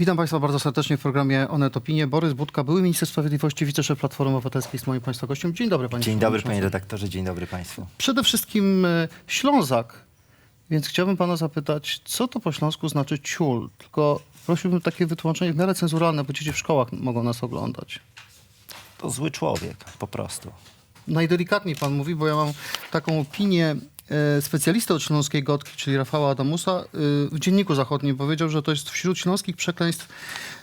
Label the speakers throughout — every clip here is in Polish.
Speaker 1: Witam Państwa bardzo serdecznie w programie Onet Opinie. Borys Budka, były minister sprawiedliwości, wiceszef Platformy Obywatelskiej jest moim Państwa gościem. Dzień dobry Panie
Speaker 2: Dzień dobry panie redaktorze, dzień dobry państwu.
Speaker 1: Przede wszystkim e, Ślązak, więc chciałbym Pana zapytać, co to po śląsku znaczy ciul? Tylko prosiłbym takie wytłumaczenie w miarę cenzuralne, bo dzieci w szkołach mogą nas oglądać.
Speaker 2: To zły człowiek, po prostu.
Speaker 1: Najdelikatniej Pan mówi, bo ja mam taką opinię e, specjalisty od śląskiej gotki, czyli Rafała Adamusa, e, w Dzienniku Zachodnim powiedział, że to jest wśród śląskich przekleństw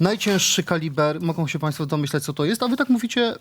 Speaker 1: najcięższy kaliber. Mogą się Państwo domyśleć, co to jest. A Wy tak mówicie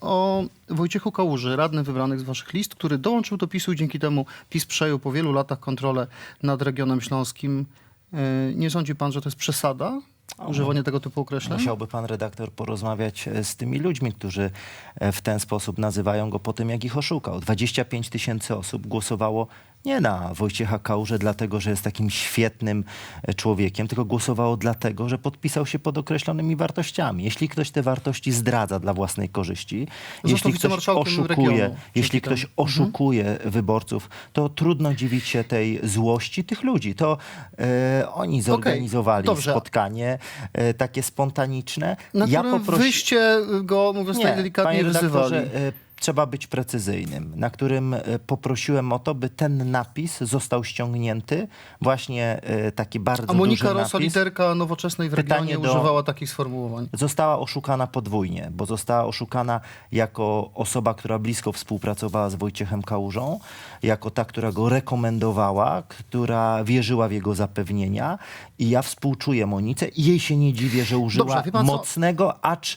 Speaker 1: o Wojciechu Kałuży, radnym wybranych z Waszych list, który dołączył do PiSu i dzięki temu PiS przejął po wielu latach kontrolę nad regionem śląskim. E, Nie sądzi Pan, że to jest przesada? Używanie tego typu określeń?
Speaker 2: Musiałby pan redaktor porozmawiać e, z tymi ludźmi, którzy e, w ten sposób nazywają go po tym, jak ich oszukał. 25 tysięcy osób głosowało nie na Wojciecha Kałużę dlatego, że jest takim świetnym e, człowiekiem, tylko głosowało dlatego, że podpisał się pod określonymi wartościami. Jeśli ktoś te wartości zdradza dla własnej korzyści,
Speaker 1: Został
Speaker 2: jeśli ktoś
Speaker 1: wicemarszałkiem
Speaker 2: oszukuje,
Speaker 1: regionu
Speaker 2: jeśli ktoś oszukuje wyborców, to trudno dziwić się tej złości tych ludzi. To e, oni zorganizowali
Speaker 1: dobrze.
Speaker 2: spotkanie e, takie spontaniczne.
Speaker 1: Na
Speaker 2: ja poprosi-
Speaker 1: wyście go, mówiąc
Speaker 2: Nie,
Speaker 1: najdelikatniej,
Speaker 2: panie redaktorze,
Speaker 1: wyzywali.
Speaker 2: Trzeba być precyzyjnym, na którym e, poprosiłem o to, by ten napis został ściągnięty. Właśnie e, taki bardzo
Speaker 1: A Monika
Speaker 2: duży
Speaker 1: Rosa,
Speaker 2: napis.
Speaker 1: liderka nowoczesnej w
Speaker 2: Pytanie
Speaker 1: regionie,
Speaker 2: do-
Speaker 1: używała takich sformułowań.
Speaker 2: Została oszukana podwójnie, bo została oszukana jako osoba, która blisko współpracowała z Wojciechem Kałużą, jako ta, która go rekomendowała, która wierzyła w jego zapewnienia i ja współczuję Monice i jej się nie dziwię, że użyła
Speaker 1: Dobrze, pan
Speaker 2: mocnego, acz y,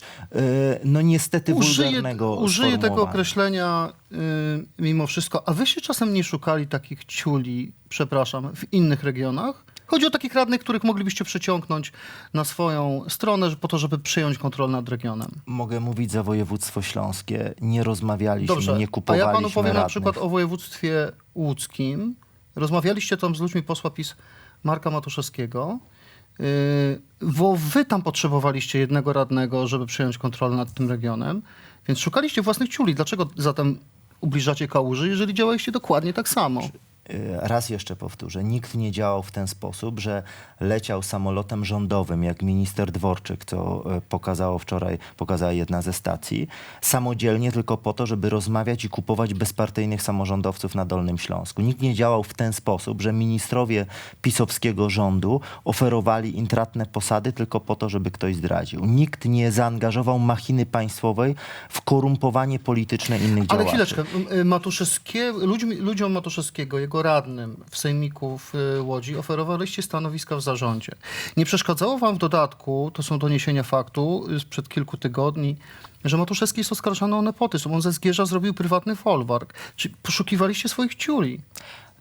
Speaker 2: no niestety
Speaker 1: Użyję,
Speaker 2: wulgarnego
Speaker 1: użyję tego. Określenia y, mimo wszystko. A wy się czasem nie szukali takich ciuli, przepraszam, w innych regionach? Chodzi o takich radnych, których moglibyście przyciągnąć na swoją stronę po to, żeby przyjąć kontrolę nad regionem.
Speaker 2: Mogę mówić za województwo śląskie. Nie rozmawialiśmy,
Speaker 1: Dobrze,
Speaker 2: nie
Speaker 1: a
Speaker 2: kupowaliśmy
Speaker 1: ja panu powiem na
Speaker 2: radnych.
Speaker 1: przykład o województwie łódzkim. Rozmawialiście tam z ludźmi posła PiS Marka Matuszewskiego, yy, bo wy tam potrzebowaliście jednego radnego, żeby przejąć kontrolę nad tym regionem, więc szukaliście własnych ciuli. Dlaczego zatem ubliżacie kałuży, jeżeli działaliście dokładnie tak samo?
Speaker 2: Y, Raz jeszcze powtórzę, nikt nie działał w ten sposób, że leciał samolotem rządowym, jak minister Dworczyk, co e, pokazało wczoraj, pokazała jedna ze stacji, samodzielnie tylko po to, żeby rozmawiać i kupować bezpartyjnych samorządowców na Dolnym Śląsku. Nikt nie działał w ten sposób, że ministrowie pisowskiego rządu oferowali intratne posady tylko po to, żeby ktoś zdradził. Nikt nie zaangażował machiny państwowej w korumpowanie polityczne innych
Speaker 1: Ale
Speaker 2: działaczy.
Speaker 1: chwileczkę, m- y, Matuszewskie, ludźmi, ludziom Matuszewskiego, jego radnym w Sejmiku w y, Łodzi oferowaliście stanowiska w zarządzie. Nie przeszkadzało wam w dodatku, to są doniesienia faktu sprzed kilku tygodni, że Matuszewski jest oskarżany o nepotyzm. On ze Zgierza zrobił prywatny folwark. Czy poszukiwaliście swoich ciuli?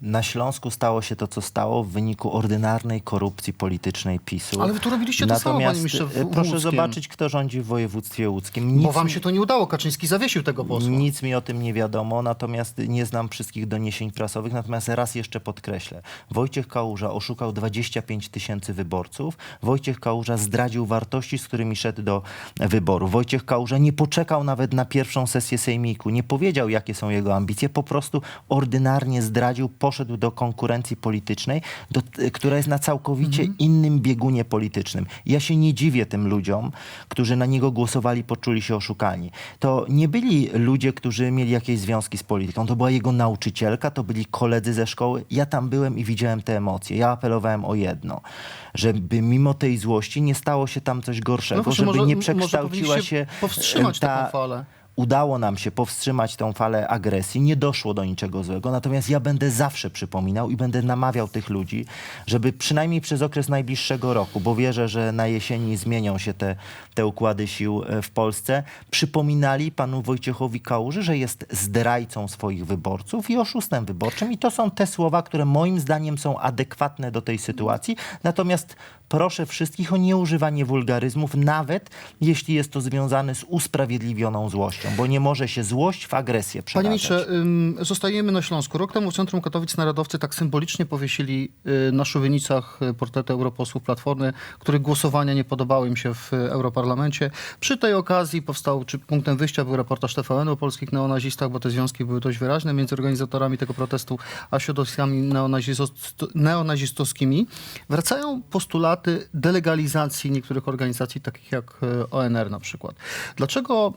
Speaker 2: Na Śląsku stało się to, co stało w wyniku ordynarnej korupcji politycznej PiSu.
Speaker 1: Ale wy tu robiliście to samo, panie ministrze, w-
Speaker 2: e, proszę
Speaker 1: Łódzkiem.
Speaker 2: zobaczyć, kto rządzi w województwie łódzkim. Nic
Speaker 1: Bo wam się to nie udało. Kaczyński zawiesił tego posła.
Speaker 2: Nic mi o tym nie wiadomo, natomiast nie znam wszystkich doniesień prasowych. Natomiast raz jeszcze podkreślę. Wojciech Kałuża oszukał 25 tysięcy wyborców. Wojciech Kałuża zdradził wartości, z którymi szedł do wyborów. Wojciech Kałuża nie poczekał nawet na pierwszą sesję sejmiku. Nie powiedział, jakie są jego ambicje. Po prostu ordynarnie zdradził, poszedł do konkurencji politycznej, do, która jest na całkowicie innym biegunie politycznym. Ja się nie dziwię tym ludziom, którzy na niego głosowali, poczuli się oszukani. To nie byli ludzie, którzy mieli jakieś związki z polityką. To była jego nauczycielka, to byli koledzy ze szkoły. Ja tam byłem i widziałem te emocje. Ja apelowałem o jedno, żeby mimo tej złości nie stało się tam coś gorszego,
Speaker 1: No
Speaker 2: żeby
Speaker 1: może-
Speaker 2: nie przekształciła się
Speaker 1: powstrzymać
Speaker 2: e, ta,
Speaker 1: taką falę.
Speaker 2: Udało nam się powstrzymać tą falę agresji, nie doszło do niczego złego. Natomiast ja będę zawsze przypominał i będę namawiał tych ludzi, żeby przynajmniej przez okres najbliższego roku, bo wierzę, że na jesieni zmienią się te, te układy sił e, w Polsce, przypominali panu Wojciechowi Kałuży, że jest zdrajcą swoich wyborców i oszustem wyborczym. I to są te słowa, które moim zdaniem są adekwatne do tej sytuacji. Natomiast proszę wszystkich o nieużywanie wulgaryzmów, nawet jeśli jest to związane z usprawiedliwioną złością. bo nie może się złość w agresję
Speaker 1: Panie
Speaker 2: przeradzać.
Speaker 1: ministrze, zostajemy na Śląsku. Rok temu w Centrum Katowic Narodowcy tak symbolicznie powiesili y, na szubienicach y, portrety europosłów Platformy, których głosowania nie podobały im się w y, Europarlamencie. Przy tej okazji powstał, czy punktem wyjścia był reportaż TVN o polskich neonazistach, bo te związki były dość wyraźne między organizatorami tego protestu a środowiskami neonazisto- neonazistowskimi. Wracają postulaty delegalizacji niektórych organizacji, takich jak y, ONR na przykład. Dlaczego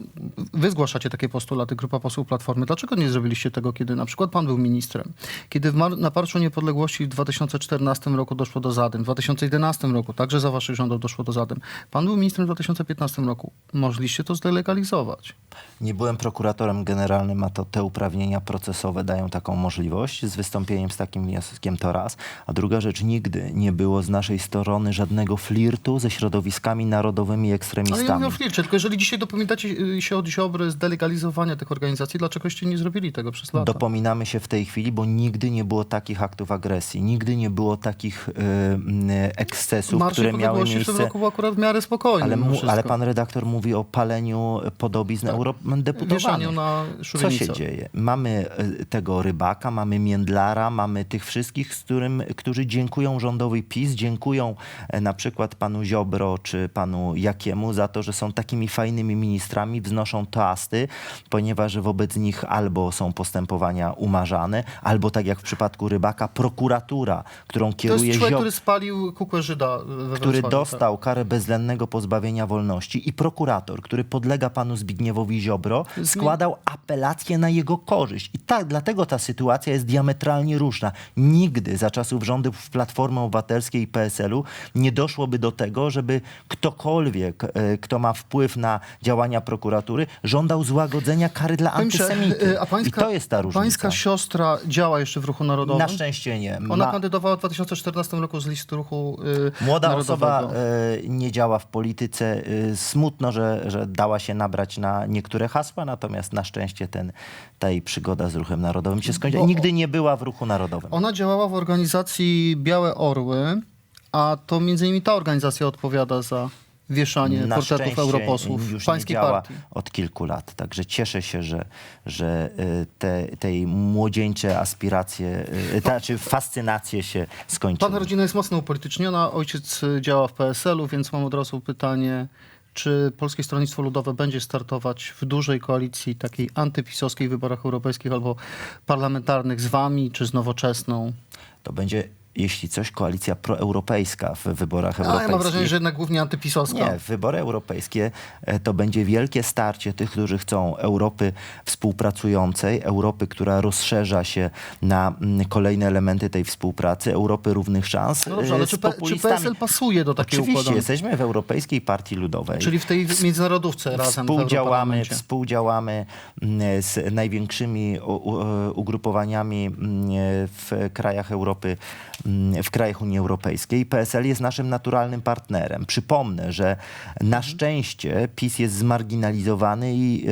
Speaker 1: wy zgłaszacie takie postulaty, grupa posłów Platformy? Dlaczego nie zrobiliście tego, kiedy na przykład pan był ministrem? Kiedy na Marszu Niepodległości w 2014 roku doszło do zadym, w 2011 roku także za waszych rządów doszło do zadym. Pan był ministrem w 2015 roku. Mogliście to zdelegalizować.
Speaker 2: Nie byłem prokuratorem generalnym, a to te uprawnienia procesowe dają taką możliwość. Z wystąpieniem z takim wnioskiem to raz. A druga rzecz, nigdy nie było z naszej strony żadnego flirtu ze środowiskami narodowymi i
Speaker 1: Ale nie
Speaker 2: ekstremistami.
Speaker 1: mówię o flircie, tylko jeżeli dzisiaj dopominacie y, się od Ziobry z delegalizowania tych organizacji, dlaczegоście nie zrobili tego przez lata?
Speaker 2: Dopominamy się w tej chwili, bo nigdy nie było takich aktów agresji, nigdy nie było takich y, y, ekscesów, które miały
Speaker 1: Niepodległości w tym
Speaker 2: miejsce.
Speaker 1: roku był akurat w miarę spokojny.
Speaker 2: Ale, mu, ale pan redaktor mówi o paleniu podobizn
Speaker 1: Tak.
Speaker 2: eurodeputowanych.
Speaker 1: Na
Speaker 2: Co się dzieje? Mamy e, tego rybaka, mamy Międlara, mamy tych wszystkich, z którym, którzy dziękują rządowi PiS, dziękują na przykład panu Ziobro czy panu Jakiemu za to, że są takimi fajnymi ministrami, wznoszą toasty, ponieważ wobec nich albo są postępowania umarzane, albo tak jak w przypadku rybaka, prokuratura, którą
Speaker 1: To jest
Speaker 2: kieruje
Speaker 1: człowiek,
Speaker 2: Ziobro
Speaker 1: który spalił kukłę Żyda we
Speaker 2: który
Speaker 1: tak.
Speaker 2: dostał karę bezwzględnego pozbawienia wolności i prokurator, który podlega panu Zbigniewowi Ziobro, składał apelację na jego korzyść. I tak, dlatego ta sytuacja jest diametralnie różna. Nigdy za czasów rządów Platformy Obywatelskiej i PSL-u nie doszłoby do tego, żeby ktokolwiek, e, kto ma wpływ na działania prokuratury, żądał złagodzenia kary dla
Speaker 1: Powiem ci,
Speaker 2: antysemity.
Speaker 1: A pańska,
Speaker 2: I to jest ta różnica.
Speaker 1: Pańska siostra działa jeszcze w ruchu narodowym?
Speaker 2: Na szczęście nie.
Speaker 1: Ona
Speaker 2: Ma-
Speaker 1: kandydowała w 2014 roku z listy ruchu y,
Speaker 2: Młoda
Speaker 1: narodowego.
Speaker 2: osoba e, nie działa w polityce. E, smutno, że, że dała się nabrać na niektóre hasła, natomiast na szczęście ten, ta jej przygoda z ruchem narodowym się skończyła.
Speaker 1: Bo-
Speaker 2: Nigdy nie była w ruchu narodowym.
Speaker 1: Ona działała w organizacji Białe Orły, a to między innymi ta organizacja odpowiada za wieszanie
Speaker 2: na
Speaker 1: portretów
Speaker 2: szczęście
Speaker 1: europosłów
Speaker 2: już
Speaker 1: pańskiej
Speaker 2: nie działa
Speaker 1: partii.
Speaker 2: od kilku lat. Także cieszę się, że, że e, te, tej młodzieńcze aspiracje, e, ta, czy fascynacje się skończyły.
Speaker 1: Pana rodzina jest mocno upolityczniona, ojciec y, działa w PSL-u, więc mam od razu pytanie, czy Polskie Stronnictwo Ludowe będzie startować w dużej koalicji takiej antypisowskiej w wyborach europejskich albo parlamentarnych z wami, czy z Nowoczesną?
Speaker 2: To będzie, jeśli coś, koalicja proeuropejska w wyborach
Speaker 1: A ja
Speaker 2: europejskich.
Speaker 1: mam wrażenie, że jednak głównie antypisowska.
Speaker 2: Nie, wybory europejskie e, to będzie wielkie starcie tych, którzy chcą Europy współpracującej, Europy, która rozszerza się na mm, kolejne elementy tej współpracy, Europy równych szans.
Speaker 1: No dobrze,
Speaker 2: e,
Speaker 1: ale czy, czy. PSL pasuje do takiej
Speaker 2: Oczywiście,
Speaker 1: układanki?
Speaker 2: jesteśmy w Europejskiej Partii Ludowej.
Speaker 1: Czyli w tej międzynarodówce razem
Speaker 2: Współdziałamy, współdziałamy mm, z największymi u, ugrupowaniami mm, w krajach Europy, w krajach Unii Europejskiej. PSL jest naszym naturalnym partnerem. Przypomnę, że
Speaker 1: Mhm.
Speaker 2: na szczęście PiS jest zmarginalizowany i e,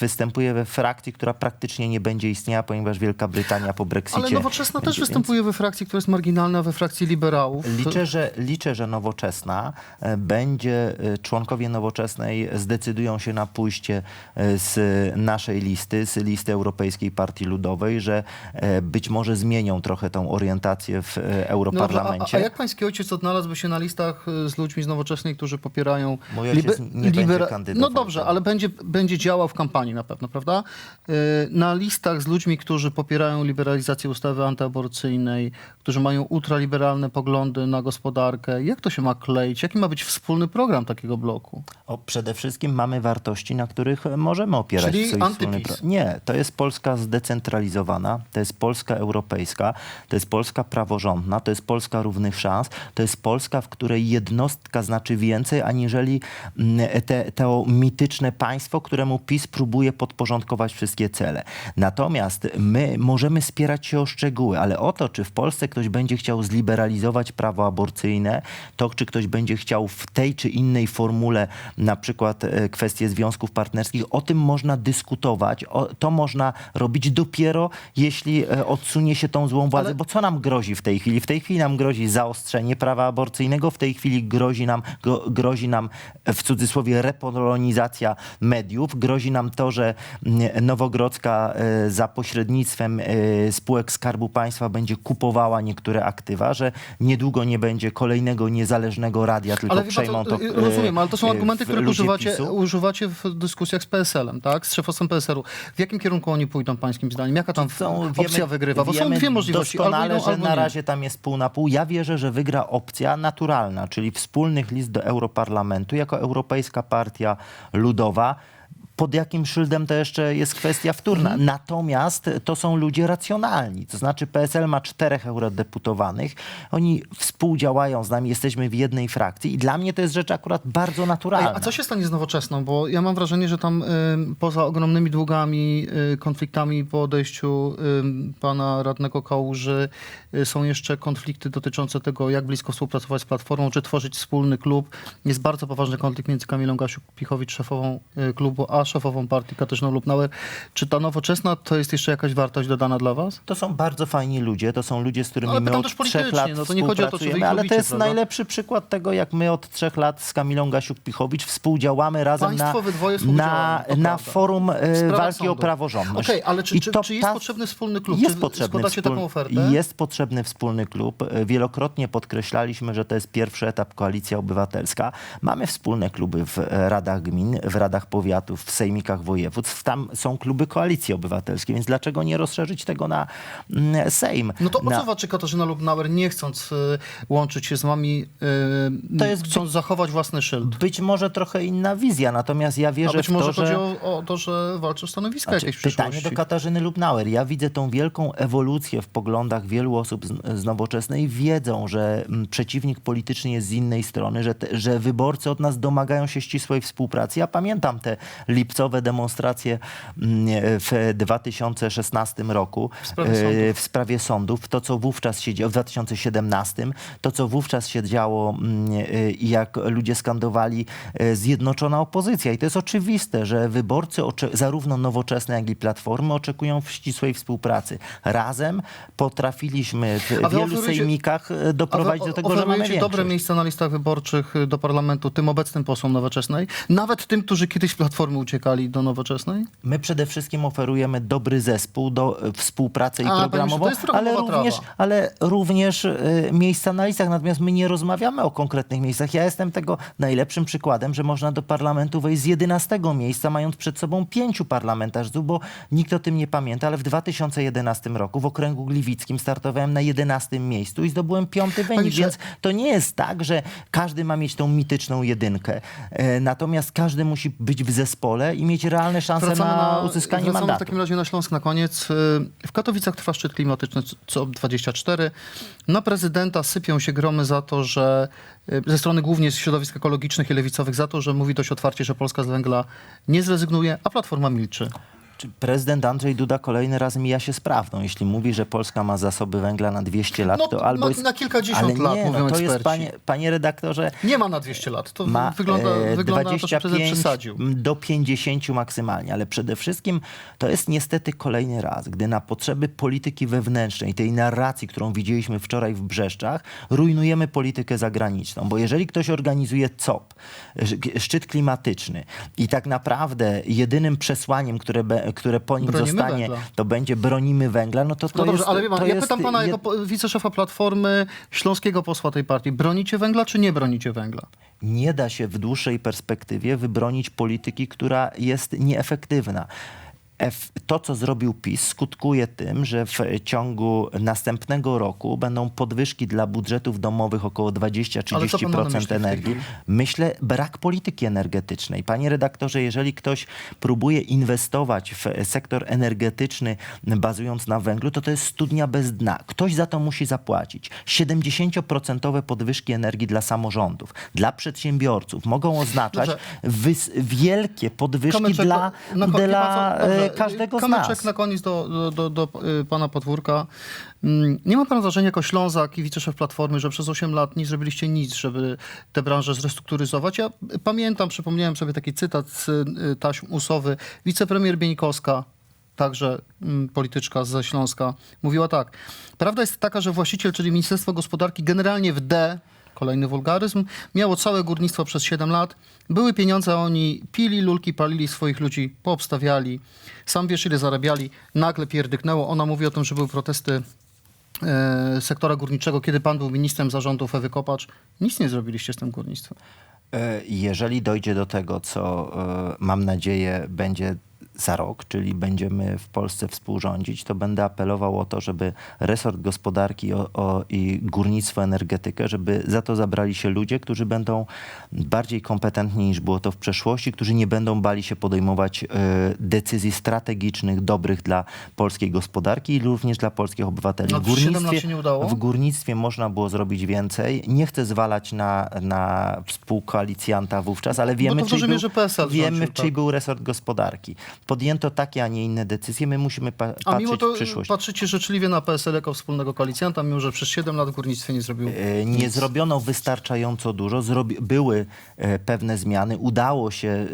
Speaker 2: występuje we frakcji, która praktycznie nie będzie istniała, ponieważ Wielka Brytania po Brexicie...
Speaker 1: Ale Nowoczesna też
Speaker 2: więc-
Speaker 1: występuje we frakcji, która jest marginalna, we frakcji liberałów.
Speaker 2: Liczę że, liczę, że nowoczesna e, będzie, e, członkowie nowoczesnej zdecydują się na pójście z naszej listy, z listy Europejskiej Partii Ludowej, że być może zmienią trochę tą orientację w e,
Speaker 1: No dobrze, a,
Speaker 2: Europarlamencie.
Speaker 1: a jak pański ojciec odnalazłby się na listach y, z ludźmi z Nowoczesnej, którzy popierają...
Speaker 2: Mój ojciec nie będzie kandydował,
Speaker 1: No dobrze, ale będzie, będzie działał w kampanii na pewno, prawda? Y, Na listach z ludźmi, którzy popierają liberalizację ustawy antyaborcyjnej, którzy mają ultraliberalne poglądy na gospodarkę. Jak to się ma kleić? Jaki ma być wspólny program takiego bloku?
Speaker 2: O, przede wszystkim mamy wartości, na których możemy opierać
Speaker 1: Czyli
Speaker 2: swój
Speaker 1: antypis.
Speaker 2: Nie, to jest Polska zdecentralizowana, to jest Polska europejska, to jest Polska praworządna, to jest Polska równych szans, to jest Polska, w której jednostka znaczy więcej, aniżeli mm, te, to mityczne państwo, któremu PiS próbuje podporządkować wszystkie cele. Natomiast my możemy spierać się o szczegóły, ale o to, czy w Polsce ktoś będzie chciał zliberalizować prawo aborcyjne, to czy ktoś będzie chciał w tej czy innej formule, na przykład e, kwestie związków partnerskich, o tym można dyskutować. O, to można robić dopiero, jeśli e, odsunie się tą złą władzę,
Speaker 1: Ale-
Speaker 2: bo co nam grozi w tej chwili? Chwili. W tej chwili nam grozi zaostrzenie prawa aborcyjnego, w tej chwili grozi nam, gro, grozi nam w cudzysłowie repolonizacja mediów, grozi nam to, że mm, Nowogrodzka e, za pośrednictwem e, spółek Skarbu Państwa będzie kupowała niektóre aktywa, że niedługo nie będzie kolejnego niezależnego radia, tylko
Speaker 1: Ale
Speaker 2: przejmą
Speaker 1: to,
Speaker 2: to e,
Speaker 1: rozumiem, ale to są argumenty, które używacie,
Speaker 2: PiSu.
Speaker 1: używacie w dyskusjach z PSL-em, tak? Z szefostwem PSL-u. W jakim kierunku oni pójdą, pańskim zdaniem? Jaka tam
Speaker 2: Są,
Speaker 1: opcja wygrywa? Bo są
Speaker 2: wiemy
Speaker 1: dwie możliwości. Albo
Speaker 2: Doskonale,
Speaker 1: idą,
Speaker 2: że
Speaker 1: albo
Speaker 2: na razie tam jest pół na pół. Ja wierzę, że wygra opcja naturalna, czyli wspólnych list do Europarlamentu jako Europejska Partia Ludowa. Pod jakim szyldem to jeszcze jest kwestia wtórna.
Speaker 1: Mhm.
Speaker 2: Natomiast to są ludzie racjonalni. To znaczy PSL ma czterech eurodeputowanych. Oni współdziałają z nami, jesteśmy w jednej frakcji i dla mnie to jest rzecz akurat bardzo naturalna.
Speaker 1: A co się stanie z nowoczesną? Bo ja mam wrażenie, że tam y, poza ogromnymi długami, y, konfliktami po odejściu y, pana radnego Kałuży y, są jeszcze konflikty dotyczące tego, jak blisko współpracować z Platformą, czy tworzyć wspólny klub. Jest bardzo poważny konflikt między Kamilą Gasiuk-Pichowicz, szefową y, klubu, a szefową partii Katarzyną Lubnauer. Czy ta nowoczesna to jest jeszcze jakaś wartość dodana dla was?
Speaker 2: To są bardzo fajni ludzie, to są ludzie, z którymi
Speaker 1: Ale
Speaker 2: my od trzech lat
Speaker 1: no to nie chodzi o to, czy wy
Speaker 2: ale to
Speaker 1: lubicie,
Speaker 2: jest
Speaker 1: prawda?
Speaker 2: najlepszy przykład tego, jak my od trzech lat z Kamilą Gasiuk-Pichowicz współdziałamy razem
Speaker 1: Państwo
Speaker 2: na, na,
Speaker 1: to
Speaker 2: na forum e,
Speaker 1: sprawach
Speaker 2: walki o
Speaker 1: sądu.
Speaker 2: praworządność.
Speaker 1: Okej, ale czy,
Speaker 2: to
Speaker 1: czy jest
Speaker 2: ta-
Speaker 1: potrzebny wspólny klub?
Speaker 2: Jest
Speaker 1: czy
Speaker 2: potrzebny, wspól-
Speaker 1: taką ofertę?
Speaker 2: jest potrzebny wspólny klub. E, Wielokrotnie podkreślaliśmy, że to jest pierwszy etap Koalicja Obywatelska. Mamy wspólne kluby w e, radach gmin, w radach powiatów, w sejmikach województw. Tam są kluby Koalicji Obywatelskiej, więc dlaczego nie rozszerzyć tego na mm, Sejm?
Speaker 1: No to o
Speaker 2: na,
Speaker 1: co walczy Katarzyna Lubnauer, nie chcąc y, łączyć się z wami, y,
Speaker 2: To jest
Speaker 1: chcąc zachować własny szyld?
Speaker 2: Być może trochę inna wizja, natomiast ja
Speaker 1: A
Speaker 2: wierzę
Speaker 1: być
Speaker 2: w
Speaker 1: może
Speaker 2: to,
Speaker 1: chodzi
Speaker 2: że...
Speaker 1: o, o to, że walczy o stanowiska
Speaker 2: Znaczy,
Speaker 1: jakieś
Speaker 2: pytanie do Katarzyny Lubnauer. Ja widzę tą wielką ewolucję w poglądach wielu osób z, z Nowoczesnej. Wiedzą, że mm, przeciwnik polityczny jest z innej strony, że, te, że wyborcy od nas domagają się ścisłej współpracy. Ja pamiętam te lipcowe demonstracje mm, w 2016 roku
Speaker 1: W sprawie
Speaker 2: e,
Speaker 1: sądów.
Speaker 2: w sprawie sądów. To, co wówczas się działo w 2017, to, co wówczas się działo mm, e, i jak ludzie skandowali e, zjednoczona opozycja. I to jest oczywiste, że wyborcy zarówno nowoczesne, jak i Platformy oczekują w ścisłej współpracy. Razem potrafiliśmy w wielu sejmikach e, doprowadzić do tego, że mamy większość.
Speaker 1: dobre miejsca na listach wyborczych do parlamentu tym obecnym posłom Nowoczesnej, nawet tym, którzy kiedyś z Platformy uciekali do Nowoczesnej?
Speaker 2: My przede wszystkim oferujemy dobry zespół do e, współpracy i
Speaker 1: A, panie
Speaker 2: programową, ale również, ale również e, miejsca na listach. Natomiast my nie rozmawiamy o konkretnych miejscach. Ja jestem tego najlepszym przykładem, że można do parlamentu wejść z 11 miejsca, mając przed sobą pięciu parlamentarzów, bo nikt o tym nie pamięta, ale w 2011 roku w okręgu gliwickim startowałem na 11 miejscu i zdobyłem piąty wynik,
Speaker 1: ministrze-
Speaker 2: więc to nie jest tak, że każdy ma mieć tą mityczną jedynkę. E, Natomiast każdy musi być w zespole i mieć realne szanse na, uzyskanie
Speaker 1: wracamy
Speaker 2: mandatu.
Speaker 1: w takim razie na Śląsk na koniec. Y, W Katowicach trwa szczyt klimatyczny COP24. Na prezydenta sypią się gromy za to, że y, ze strony głównie środowisk ekologicznych i lewicowych za to, że mówi dość otwarcie, że Polska z węgla nie zrezygnuje, a Platforma milczy.
Speaker 2: Czy prezydent Andrzej Duda kolejny raz mija się z prawdą? Jeśli mówi, że Polska ma zasoby węgla na 200 lat,
Speaker 1: No,
Speaker 2: to albo
Speaker 1: na-
Speaker 2: jest...
Speaker 1: na kilkadziesiąt
Speaker 2: Ale
Speaker 1: lat,
Speaker 2: nie,
Speaker 1: mówią
Speaker 2: no, to jest,
Speaker 1: eksperci.
Speaker 2: panie, panie redaktorze,
Speaker 1: Nie ma na 200 lat. To
Speaker 2: ma
Speaker 1: wygląda,
Speaker 2: e,
Speaker 1: wygląda na to, że prezydent
Speaker 2: 25
Speaker 1: przesadził.
Speaker 2: do 50 maksymalnie, ale przede wszystkim to jest niestety kolejny raz, gdy na potrzeby polityki wewnętrznej, tej narracji, którą widzieliśmy wczoraj w Brzeszczach, rujnujemy politykę zagraniczną, bo jeżeli ktoś organizuje COP, sz- szczyt klimatyczny i tak naprawdę jedynym przesłaniem, które, be, które po nim
Speaker 1: Bronimy
Speaker 2: zostanie,
Speaker 1: węgla.
Speaker 2: to będzie bronimy węgla, no to to
Speaker 1: No dobrze,
Speaker 2: jest...
Speaker 1: ale
Speaker 2: to
Speaker 1: ja
Speaker 2: jest
Speaker 1: pytam pana jako po- wiceszefa Platformy, śląskiego posła tej partii. Bronicie węgla, czy nie bronicie węgla?
Speaker 2: nie da się w dłuższej perspektywie wybronić polityki, która jest nieefektywna. Ef- To, co zrobił PiS, skutkuje tym, że w ciągu następnego roku będą podwyżki dla budżetów domowych około
Speaker 1: Ale co pan ma na myśli w
Speaker 2: 20-30%
Speaker 1: tej
Speaker 2: energii. Myślę, brak polityki energetycznej. Panie redaktorze, jeżeli ktoś próbuje inwestować w sektor energetyczny bazując na węglu, to to jest studnia bez dna. Ktoś za to musi zapłacić. 70% podwyżki energii dla samorządów, dla przedsiębiorców mogą oznaczać wielkie podwyżki dla,
Speaker 1: ko- wie
Speaker 2: dla każdego z
Speaker 1: kamyczek
Speaker 2: nas.
Speaker 1: na koniec do, do, do, do y, pana podwórka. Mm, Nie ma pan wrażenia jako Ślązak i wiceszef Platformy, że przez 8 lat nie zrobiliście nic, żeby tę branżę zrestrukturyzować? Ja pamiętam, przypomniałem sobie taki cytat z y, taśm Usowy. Wicepremier Bieńkowska także mm, polityczka ze Śląska, mówiła tak. Prawda jest taka, że właściciel, czyli Ministerstwo Gospodarki, generalnie w D, kolejny wulgaryzm, miało całe górnictwo przez 7 lat. Były pieniądze, oni pili, lulki, palili swoich ludzi, poobstawiali. Sam wiesz, ile zarabiali. Nagle pierdyknęło. Ona mówi o tym, że były protesty e, sektora górniczego, kiedy pan był ministrem zarządów Ewy Kopacz. Nic nie zrobiliście z tym górnictwem.
Speaker 2: E, Jeżeli dojdzie do tego, co e, mam nadzieję będzie za rok, czyli będziemy w Polsce współrządzić, to będę apelował o to, żeby resort gospodarki o, o, i górnictwo, energetykę, żeby za to zabrali się ludzie, którzy będą bardziej kompetentni niż było to w przeszłości, którzy nie będą bali się podejmować e, decyzji strategicznych, dobrych dla polskiej gospodarki i również dla polskich obywateli.
Speaker 1: No,
Speaker 2: W górnictwie- w górnictwie można było zrobić więcej. Nie chcę zwalać na, na współkoalicjanta wówczas, ale wiemy,
Speaker 1: to w
Speaker 2: czyj
Speaker 1: dużej
Speaker 2: był,
Speaker 1: mierze PSL
Speaker 2: wiemy
Speaker 1: rządził,
Speaker 2: czyj
Speaker 1: tak.
Speaker 2: był resort gospodarki. Podjęto takie, a nie inne decyzje. My musimy pa-
Speaker 1: A mimo
Speaker 2: patrzeć
Speaker 1: to
Speaker 2: w przyszłość.
Speaker 1: patrzycie życzliwie na PSL jako wspólnego koalicjanta, mimo że przez 7 lat w górnictwie nie zrobił
Speaker 2: E, Nie zrobiono wystarczająco dużo. Zrobi- były e, pewne zmiany. Udało się e,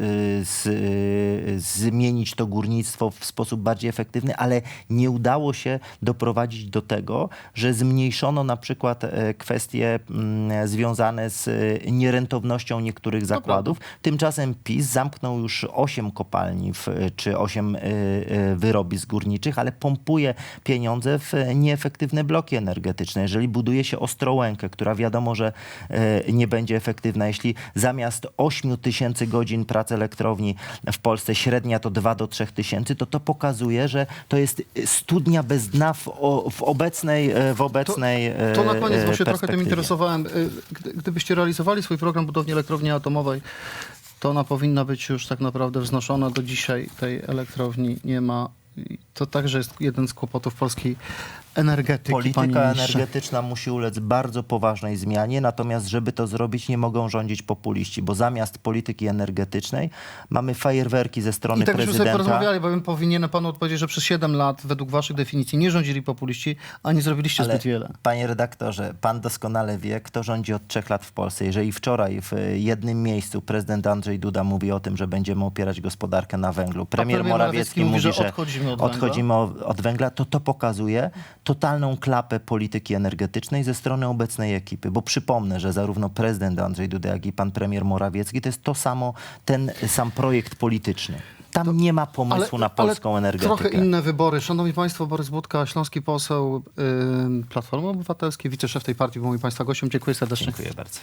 Speaker 2: z, e, zmienić to górnictwo w sposób bardziej efektywny, ale nie udało się doprowadzić do tego, że zmniejszono na przykład e, kwestie mm, związane z e, nierentownością niektórych zakładów. Tymczasem PiS zamknął już 8 kopalni w, czy 8 e, e, wyrobisk górniczych, ale pompuje pieniądze w e, nieefektywne bloki energetyczne. Jeżeli buduje się Ostrołękę, która wiadomo, że e, nie będzie efektywna, jeśli zamiast 8 tysięcy godzin pracy elektrowni w Polsce średnia to 2 do 3 tysięcy, to to pokazuje, że to jest studnia bez dna w, w obecnej, e, w obecnej
Speaker 1: To na
Speaker 2: e,
Speaker 1: koniec, bo
Speaker 2: e,
Speaker 1: się trochę tym interesowałem. Y, gdy- Gdybyście realizowali swój program budowni elektrowni atomowej, to ona powinna być już tak naprawdę wznoszona. Do dzisiaj tej elektrowni nie ma. To także jest jeden z kłopotów polskiej energetyki.
Speaker 2: Polityka energetyczna musi ulec bardzo poważnej zmianie, natomiast żeby to zrobić, nie mogą rządzić populiści, bo zamiast polityki energetycznej mamy fajerwerki ze strony
Speaker 1: I tak byśmy sobie
Speaker 2: prezydenta.
Speaker 1: porozmawiali, bowiem powinienem panu odpowiedzieć, że przez 7 lat według waszych definicji nie rządzili populiści, a nie zrobiliście
Speaker 2: Ale,
Speaker 1: zbyt wiele.
Speaker 2: Panie redaktorze, pan doskonale wie, kto rządzi od trzech lat w Polsce. Jeżeli wczoraj w jednym miejscu prezydent Andrzej Duda mówi o tym, że będziemy opierać gospodarkę na węglu, premier,
Speaker 1: premier Morawiecki
Speaker 2: Morawiecki mówi,
Speaker 1: że
Speaker 2: że
Speaker 1: odchodzimy od
Speaker 2: odchodzimy o- od węgla, to to pokazuje totalną klapę polityki energetycznej ze strony obecnej ekipy. Bo przypomnę, że zarówno prezydent Andrzej Duda, jak i pan premier Morawiecki to jest to samo, ten sam projekt polityczny. Tam nie ma pomysłu na polską energetykę.
Speaker 1: Trochę inne wybory. Szanowni Państwo, Borys Budka, śląski poseł yy, Platformy Obywatelskiej, wiceszef tej partii, był moim Państwa gościem. Dziękuję serdecznie.
Speaker 2: Dziękuję bardzo.